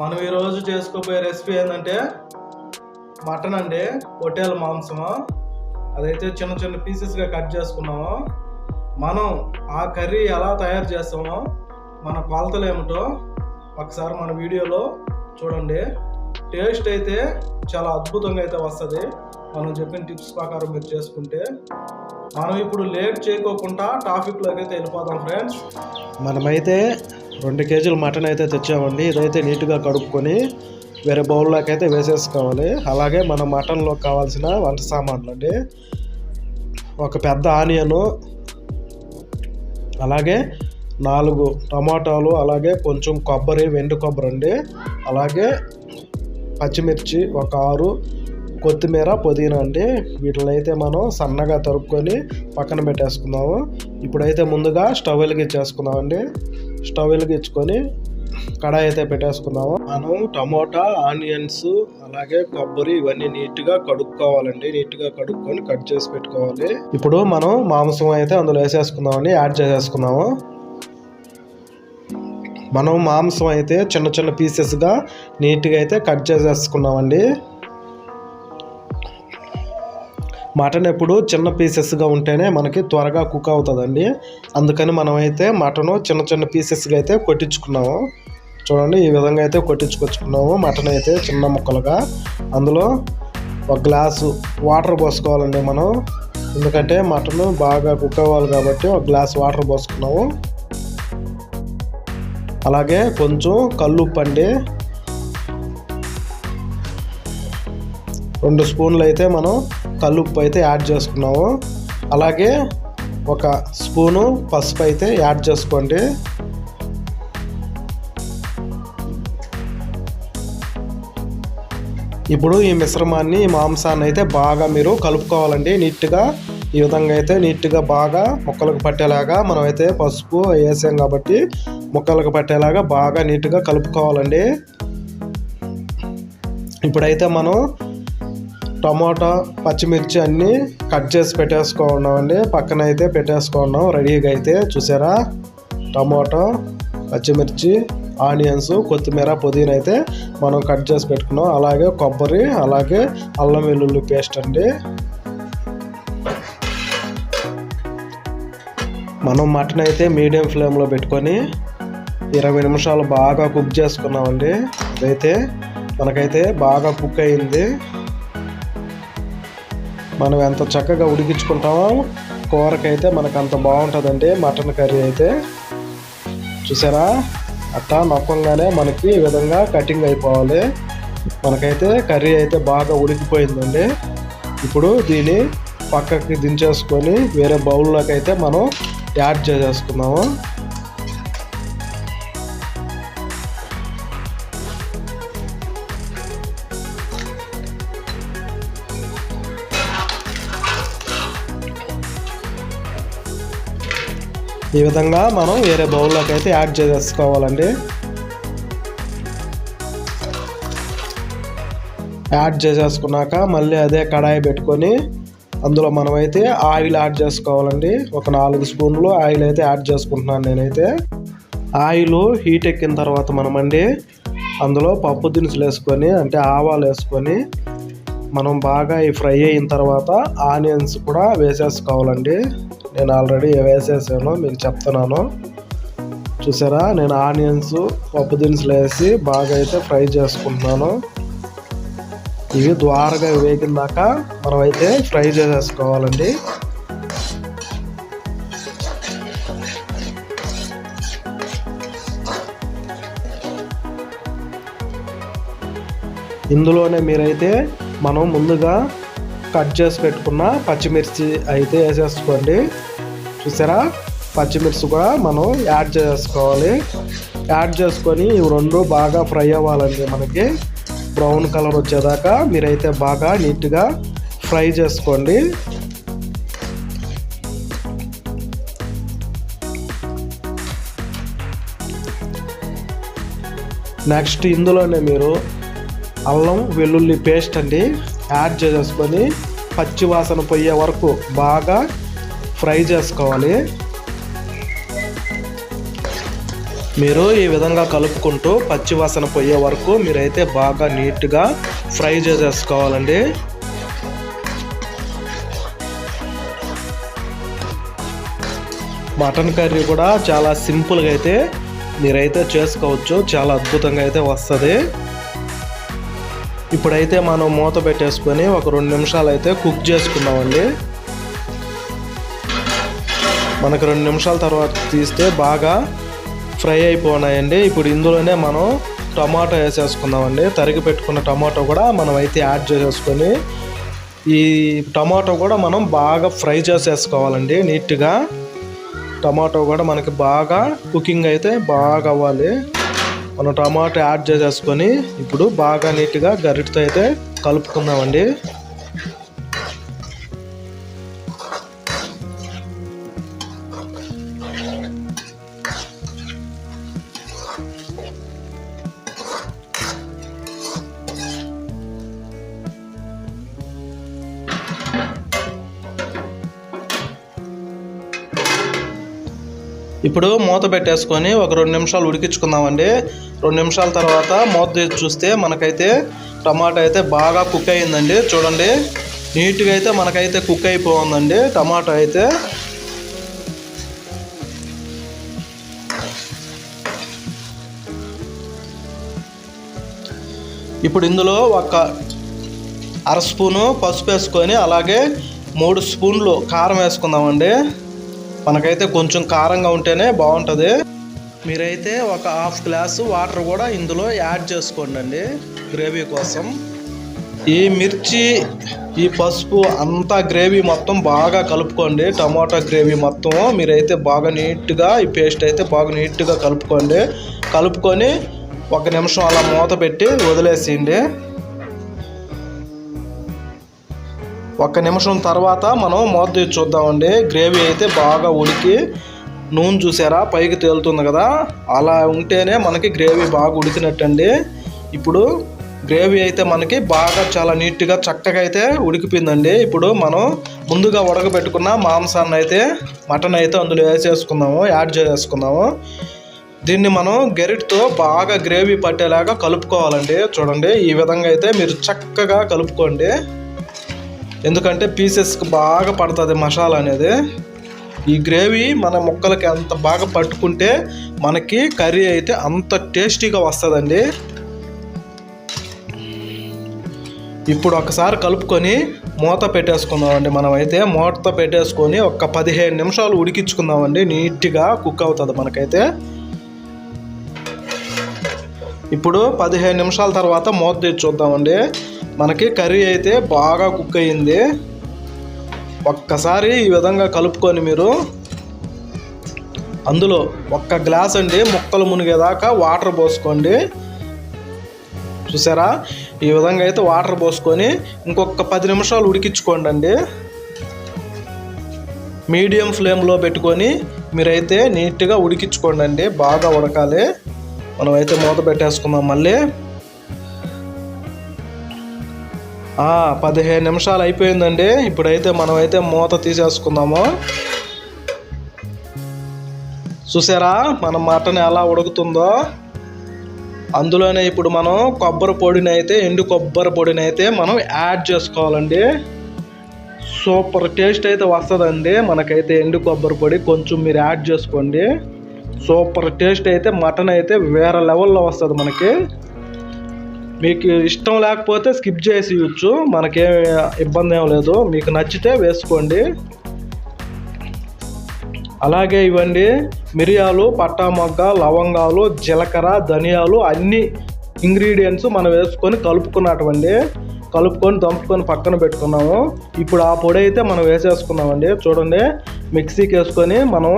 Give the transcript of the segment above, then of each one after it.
మనం ఈరోజు చేసుకోబోయే రెసిపీ ఏంటంటే మటన్ అండి పొట్టేల మాంసము. అదైతే చిన్న చిన్న పీసెస్గా కట్ చేసుకున్నాము. మనం ఆ కర్రీ ఎలా తయారు చేస్తామో మన కొలతలు ఏమిటో ఒకసారి మన వీడియోలో చూడండి. టేస్ట్ అయితే చాలా అద్భుతంగా అయితే వస్తుంది. మనం చెప్పిన టిప్స్ ప్రకారం మీరు చేసుకుంటే. మనం ఇప్పుడు లేట్ చేయకోకుండా టాపిక్లోకి అయితే వెళ్ళిపోదాం ఫ్రెండ్స్ మనమైతే రెండు కేజీలు మటన్ అయితే తెచ్చామండి. ఇదైతే నీట్గా కడుక్కొని వేరే బౌల్లోకి అయితే వేసేసుకోవాలి. అలాగే మన మటన్లో కావాల్సిన వంట సామాన్లు అండి ఒక పెద్ద ఆనియను అలాగే నాలుగు టమాటాలు అలాగే కొంచెం కొబ్బరి వెండు కొబ్బరి అండి. అలాగే పచ్చిమిర్చి ఒక ఆరు కొత్తిమీర పుదీనా అండి. వీటిని అయితే మనం సన్నగా తరుక్కొని పక్కన పెట్టేసుకుందాము. ఇప్పుడైతే ముందుగా స్టవ్ వెలిగించేసుకుందామండి. స్టవ్ వెలిగించుకొని కడాయి అయితే పెట్టేసుకున్నాము మనం టమోటా ఆనియన్స్ అలాగే కొబ్బరి ఇవన్నీ నీట్గా కడుక్కోవాలండి. నీట్గా కడుక్కొని కట్ చేసి పెట్టుకోవాలి. ఇప్పుడు మనం మాంసం అయితే అందులో వేసేసుకుందామండి యాడ్ చేసేసుకున్నాము మనం మాంసం అయితే చిన్న చిన్న పీసెస్గా నీట్గా అయితే కట్ చేసేసుకున్నామండి. మటన్ ఎప్పుడు చిన్న పీసెస్గా ఉంటేనే మనకి త్వరగా కుక్ అవుతుందండి. అందుకని మనమైతే మటను చిన్న చిన్న పీసెస్గా అయితే కొట్టించుకున్నాము. చూడండి ఈ విధంగా అయితే కొట్టించుకొచ్చుకున్నాము మటన్ అయితే చిన్న ముక్కలుగా. అందులో ఒక గ్లాసు వాటర్ పోసుకోవాలండి మనం. ఎందుకంటే మటన్ బాగా కుక్ అవ్వాలి కాబట్టి ఒక గ్లాస్ వాటర్ పోసుకున్నాము. అలాగే కొంచెం కల్లుప్పు అండి. రెండు స్పూన్లు అయితే మనం కల్లుప్పు అయితే యాడ్ చేసుకున్నాము అలాగే ఒక స్పూను పసుపు అయితే యాడ్ చేసుకోండి. ఇప్పుడు ఈ మిశ్రమాన్ని ఈ మాంసాన్ని అయితే బాగా మీరు కలుపుకోవాలండి. నీట్గా ఈ విధంగా అయితే నీట్గా బాగా ముక్కలకు పట్టేలాగా మనమైతే పసుపు వేసాం కాబట్టి ముక్కలకు పట్టేలాగా బాగా నీట్గా కలుపుకోవాలండి. ఇప్పుడైతే మనం టమాటా పచ్చిమిర్చి అన్నీ కట్ చేసి పెట్టేసుకున్నామండి పక్కన అయితే పెట్టేసుకున్నాం. రెడీగా అయితే చూసారా? టమాటా పచ్చిమిర్చి ఆనియన్స్ కొత్తిమీర పుదీనా అయితే మనం కట్ చేసి పెట్టుకున్నాం. అలాగే కొబ్బరి అలాగే అల్లం వెల్లుల్లి పేస్ట్ అండి. మనం మటన్ అయితే మీడియం ఫ్లేమ్లో పెట్టుకొని ఇరవై నిమిషాలు బాగా కుక్ చేసుకున్నామండి. అదైతే మనకైతే బాగా కుక్ అయింది. మనం ఎంత చక్కగా ఉడికించుకుంటామో కూరకైతే మనకు అంత బాగుంటుందండి మటన్ కర్రీ అయితే. చూసారా? అట్టా నొక్కంగానే మనకి ఈ విధంగా కటింగ్ అయిపోవాలి. మనకైతే కర్రీ అయితే బాగా ఉడికిపోయిందండి. ఇప్పుడు దీన్ని పక్కకి దించేసుకొని వేరే బౌల్లోకి అయితే మనం యాడ్ చేసేసుకున్నాము ఈ విధంగా మనం వేరే బౌల్లోకి అయితే యాడ్ చేసేసుకోవాలండి. యాడ్ చేసేసుకున్నాక మళ్ళీ అదే కడాయి పెట్టుకొని అందులో మనమైతే ఆయిల్ యాడ్ చేసుకోవాలండి. ఒక నాలుగు స్పూన్లు ఆయిల్ అయితే యాడ్ చేసుకుంటున్నాను నేనైతే. ఆయిల్ హీట్ ఎక్కిన తర్వాత మనమండి అందులో పప్పు దినుసులు వేసుకొని అంటే ఆవాలు వేసుకొని మనం బాగా ఈ ఫ్రై అయిన తర్వాత ఆనియన్స్ కూడా వేసేసుకోవాలండి. నేను ఆల్రెడీ వేసేసాను మీకు చెప్తున్నాను. చూసారా? నేను ఆనియన్స్ పప్పు దినుసులు వేసి బాగా అయితే ఫ్రై చేసుకుంటున్నాను. ఇవి ద్వారగా వేగిన దాకా మనం అయితే ఫ్రై చేసేసుకోవాలండి. ఇందులోనే మీరైతే మనం ముందుగా కట్ చేసి పెట్టుకున్న పచ్చిమిర్చి అయితే వేసేసుకోండి. చూసారా? పచ్చిమిర్చి కూడా మనం యాడ్ చేసుకోవాలి. యాడ్ చేసుకొని ఇవి రెండు బాగా ఫ్రై అవ్వాలండి మనకి. బ్రౌన్ కలర్ వచ్చేదాకా మీరైతే బాగా నీట్గా ఫ్రై చేసుకోండి. నెక్స్ట్ ఇందులోనే మీరు అల్లం వెల్లుల్లి పేస్ట్ అండి. యాడ్ చేసేసుకొని పచ్చి వాసన పోయే వరకు బాగా ఫ్రై చేసుకోవాలి. మీరు ఈ విధంగా కలుపుకుంటూ పచ్చి వాసన పోయే వరకు మీరైతే బాగా నీట్గా ఫ్రై చేసేసుకోవాలండి. మటన్ కర్రీ కూడా చాలా సింపుల్గా అయితే మీరైతే చేసుకోవచ్చు. చాలా అద్భుతంగా అయితే వస్తుంది. ఇప్పుడైతే మనం మూత పెట్టేసుకొని ఒక రెండు నిమిషాలు అయితే కుక్ చేసుకున్నామండి మనకు రెండు నిమిషాల తర్వాత తీస్తే బాగా ఫ్రై అయిపోయినాయండి ఇప్పుడు ఇందులోనే మనం టమాటో వేసేసుకుందామండి. తరిగి పెట్టుకున్న టమాటో కూడా మనం అయితే యాడ్ చేసేసుకొని ఈ టమాటో కూడా మనం బాగా ఫ్రై చేసేసుకోవాలండి. నీట్గా టమాటో కూడా మనకి బాగా కుకింగ్ అయితే బాగా అవ్వాలి. మనం టమాటో యాడ్ చేసేసుకొని ఇప్పుడు బాగా నీట్గా గరిటతో అయితే కలుపుకుందామండి. ఇప్పుడు మూత పెట్టేసుకొని ఒక రెండు నిమిషాలు ఉడికించుకుందామండి. రెండు నిమిషాల తర్వాత మూత తీసి చూస్తే మనకైతే టమాటా అయితే బాగా కుక్ అయిందండి. చూడండి నీట్గా అయితే మనకైతే కుక్ అయిపోయిందండి టమాటా అయితే. ఇప్పుడు ఇందులో ఒక అర స్పూను పసుపు వేసుకొని అలాగే మూడు స్పూన్లు కారం వేసుకుందామండి. మనకైతే కొంచెం కారంగా ఉంటేనే బాగుంటుంది. మీరైతే ఒక హాఫ్ గ్లాసు వాటర్ కూడా ఇందులో యాడ్ చేసుకోండి గ్రేవీ కోసం. ఈ మిర్చి ఈ పసుపు అంతా గ్రేవీ మొత్తం బాగా కలుపుకోండి. టమాటా గ్రేవీ మొత్తం మీరైతే బాగా నీట్గా ఈ పేస్ట్ అయితే బాగా నీట్గా కలుపుకోండి. కలుపుకొని ఒక నిమిషం అలా మూత పెట్టి వదిలేసేయండి. ఒక్క నిమిషం తర్వాత మనం మూత తీసి చూద్దామండి. గ్రేవీ అయితే బాగా ఉడికి నూనె చూసారా? పైకి తేలుతుంది కదా. అలా ఉంటేనే మనకి గ్రేవీ బాగా ఉడికినట్టండి. ఇప్పుడు గ్రేవీ అయితే మనకి బాగా చాలా నీట్గా చక్కగా అయితే ఉడికిపోయిందండి. ఇప్పుడు మనం ముందుగా ఉడకబెట్టుకున్న మాంసాన్ని అయితే మటన్ అయితే అందులో వేసేసుకుందాము యాడ్ చేసేసుకుందాము. దీన్ని మనం గెరిట్తో బాగా గ్రేవీ పట్టేలాగా కలుపుకోవాలండి. చూడండి ఈ విధంగా అయితే మీరు చక్కగా కలుపుకోండి. ఎందుకంటే పీసెస్కి బాగా పడుతుంది మసాలా అనేది. ఈ గ్రేవీ మన ముక్కలకి అంత బాగా పట్టుకుంటే మనకి కర్రీ అయితే అంత టేస్టీగా వస్తుందండి. ఇప్పుడు ఒకసారి కలుపుకొని మూత పెట్టేసుకుందామండి మనం అయితే. మూత పెట్టేసుకొని ఒక పదిహేను నిమిషాలు ఉడికించుకుందామండి. నీట్గా కుక్ అవుతుంది మనకైతే. ఇప్పుడు పదిహేను నిమిషాల తర్వాత మూత తెచ్చి చూద్దామండి. మనకి కర్రీ అయితే బాగా కుక్ అయ్యింది ఒక్కసారి ఈ విధంగా కలుపుకొని మీరు అందులో ఒక్క గ్లాస్ అండి ముక్కలు మునిగేదాకా వాటర్ పోసుకోండి. చూసారా? ఈ విధంగా అయితే వాటర్ పోసుకొని ఇంకొక పది నిమిషాలు ఉడికించుకోండి అండి మీడియం ఫ్లేమ్లో పెట్టుకొని మీరైతే నీట్గా ఉడికించుకోండి అండి బాగా ఉడకాలి. మనం అయితే మూత పెట్టేసుకుందాం మళ్ళీ. పదిహేను నిమిషాలు అయిపోయిందండి. ఇప్పుడైతే మనమైతే మూత తీసేసుకుందాము. చూసారా? మన మటన్ ఎలా ఉడుకుతుందో? అందులోనే ఇప్పుడు మనం కొబ్బరి పొడిని అయితే ఎండు కొబ్బరి పొడిని అయితే మనం యాడ్ చేసుకోవాలండి. సూపర్ టేస్ట్ అయితే వస్తుందండి. మనకైతే ఎండు కొబ్బరి పొడి కొంచెం మీరు యాడ్ చేసుకోండి. సూపర్ టేస్ట్ అయితే మటన్ అయితే వేరే లెవెల్లో వస్తుంది మనకి. మీకు ఇష్టం లేకపోతే స్కిప్ చేసి ఇవ్వచ్చు. మనకేం ఇబ్బంది ఏం లేదు. మీకు నచ్చితే వేసుకోండి. అలాగే ఇవ్వండి. మిరియాలు పట్టామొగ్గ లవంగాలు జీలకర్ర ధనియాలు అన్ని ఇంగ్రీడియంట్స్ మనం వేసుకొని కలుపుకున్నటువంటి కలుపుకొని దంపుకొని పక్కన పెట్టుకున్నాము. ఇప్పుడు ఆ పొడి అయితే మనం వేసేసుకున్నామండి. చూడండి. మిక్సీకి వేసుకొని మనం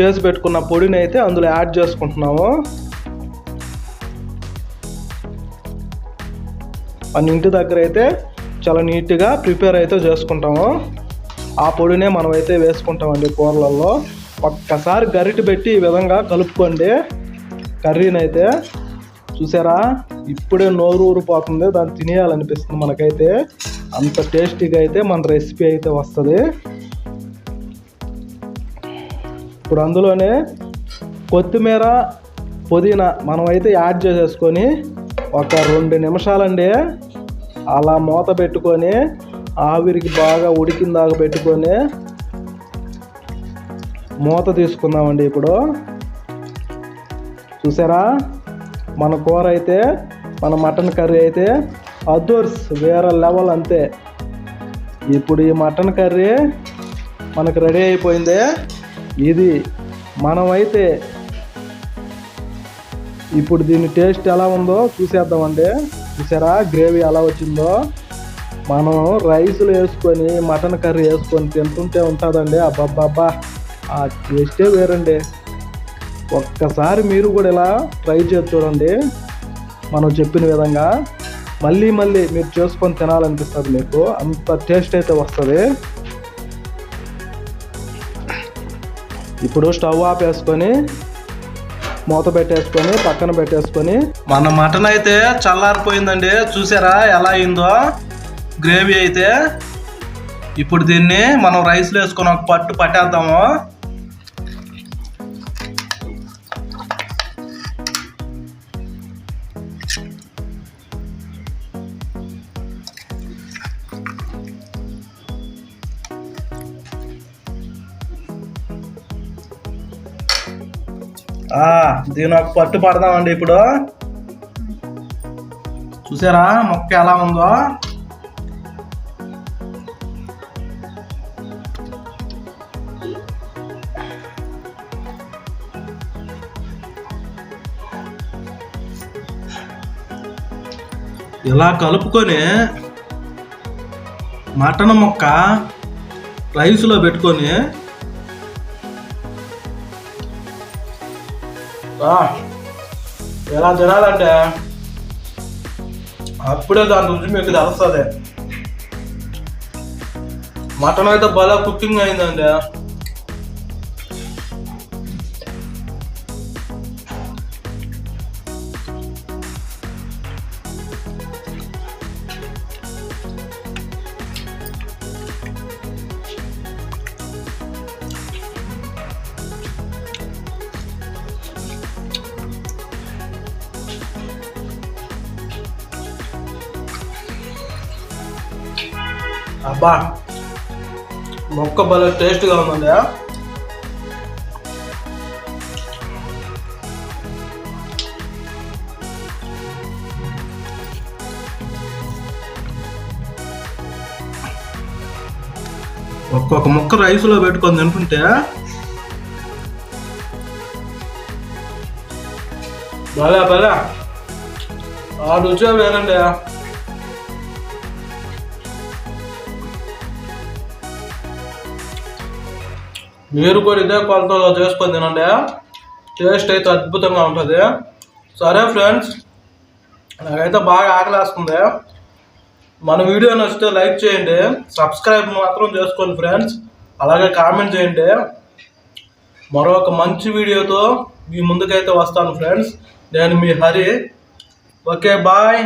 చేసి పెట్టుకున్న పొడిని అయితే అందులో యాడ్ చేసుకుంటున్నాము. మన ఇంటి దగ్గర అయితే చాలా నీట్గా ప్రిపేర్ అయితే చేసుకుంటాము. ఆ పొడినే మనం అయితే వేసుకుంటామండి కూరలలో. ఒక్కసారి గరిటె పెట్టి ఈ విధంగా కలుపుకోండి. కర్రీని అయితే చూసారా? ఇప్పుడే నోరు ఊరిపోతుంది దాన్ని తినేయాలనిపిస్తుంది మనకైతే. అంత టేస్టీగా అయితే మన రెసిపీ అయితే వస్తుంది. ఇప్పుడు అందులోనే కొత్తిమీర పుదీనా మనం అయితే యాడ్ చేసేసుకొని ఒక రెండు నిమిషాలండి. అలా మూత పెట్టుకొని ఆవిరికి బాగా ఉడికిన దాకా పెట్టుకొని మూత తీసుకుందామండి ఇప్పుడు. చూసారా? మన కూర అయితే మన మటన్ కర్రీ అయితే అదర్స్ వేరే లెవెల్ అంతే. ఇప్పుడు ఈ మటన్ కర్రీ మనకు రెడీ అయిపోయింది. ఇది మనమైతే ఇప్పుడు దీని టేస్ట్ ఎలా ఉందో చూసేద్దామండి. చూసారా? గ్రేవీ ఎలా వచ్చిందో. మనం రైస్లు వేసుకొని మటన్ కర్రీ వేసుకొని తింటుంటే ఉంటుందండి. అబ్బాబ్బాబ్బా! ఆ టేస్టే వేరండి. ఒక్కసారి మీరు కూడా ఇలా ట్రై చేసి చూడండి. మనం చెప్పిన విధంగా మళ్ళీ మళ్ళీ మీరు చేసుకొని తినాలనిపిస్తుంది మీకు. అంత టేస్ట్ అయితే వస్తుంది. ఇప్పుడు స్టవ్ ఆపేసుకొని మూత పెట్టేసుకొని పక్కన పెట్టేసుకొని. మన మటన్ అయితే చల్లారిపోయిందండి. చూసారా ఎలా అయిందో? గ్రేవీ అయితే. ఇప్పుడు దీన్ని మనం రైస్లో వేసుకొని ఒక పట్టు పట్టేద్దాము. దీని ఒక పట్టు పడదామండి ఇప్పుడు. చూసారా మొక్క ఎలా ఉందో? ఇలా కలుపుకొని మటన్ ముక్క రైస్లో పెట్టుకొని ఎలా తినాలంటే? అప్పుడే దాని రుచి మీకు తెలుస్తుంది. మటన్ అయితే బాగా కుకింగ్ అయిందండి అబ్బా మొక్క భలే టేస్ట్గా ఉందండి. ఒక్కొక్క ముక్క రైస్లో పెట్టుకొని తింటుంటే భలే భలే. ఆ రుచి వేరండి మీరు కూడా ఇదే కొలతలో చేసుకొని తినండి. టేస్ట్ అయితే అద్భుతంగా ఉంటుంది. సరే ఫ్రెండ్స్ నాకైతే బాగా ఆకలేస్తుంది. మన వీడియో నచ్చితే లైక్ చేయండి. సబ్స్క్రైబ్ మాత్రం చేసుకోండి ఫ్రెండ్స్. అలాగే కామెంట్ చేయండి. మరొక మంచి వీడియోతో మీ ముందుకైతే వస్తాను ఫ్రెండ్స్. నేను మీ హరి. Okay bye.